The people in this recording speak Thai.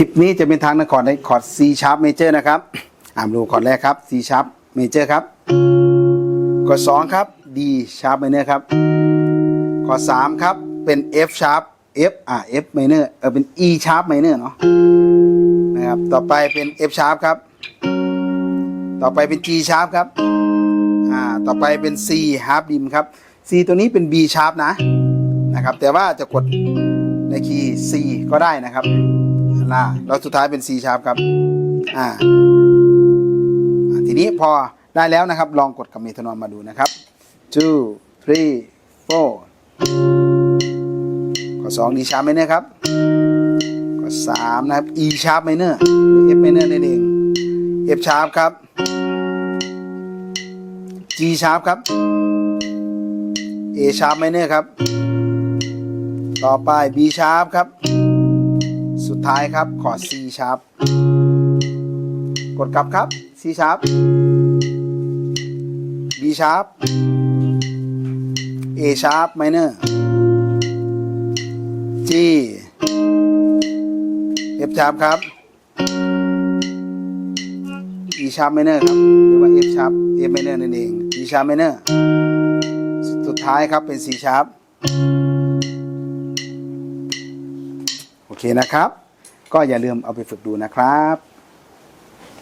ลิปนี้จะเป็นทางนครในคอร์ด C sharp major นะครับอ่านดูคอร์ดแรกครับ C sharp major ครับคอร์ดสองครับ D sharp minor ครับคอร์ดสามครับเป็น F sharp F อ่า F minor เออเป็น E sharp minor เนาะนะครับต่อไปเป็น F sharp ครับ ต่อไปเป็น G sharp ครับอ่าต่อไปเป็น C half dim ครับ C ตัวนี้เป็น B sharp นะนะครับแต่ว่าจะกดในคีย์ C ก็ได้นะครับ นะแล้วสุดท้ายเป็น C sharp ครับอ่าอ่าทีนี้พอได้แล้วนะครับ ลองกดกับเมทานอมมาดูนะครับ two three four ข้อสอง D sharp minor ครับข้อสามนะครับ E sharp minor หรือ F minor นั่นเอง F sharp ครับ G sharp ครับ A sharp minor ครับ ต่อไป B sharp ครับ สุดท้ายครับคอร์ด C sharp กดกลับครับ C sharp B sharp A sharp minor G F sharp ครับ E sharp minor ครับหรือว่า F sharp F minor นั่นเอง E sharp minor สุดท้ายครับเป็น C sharp โอเคนะครับ ก็อย่าลืมเอาไปฝึกดูนะครับ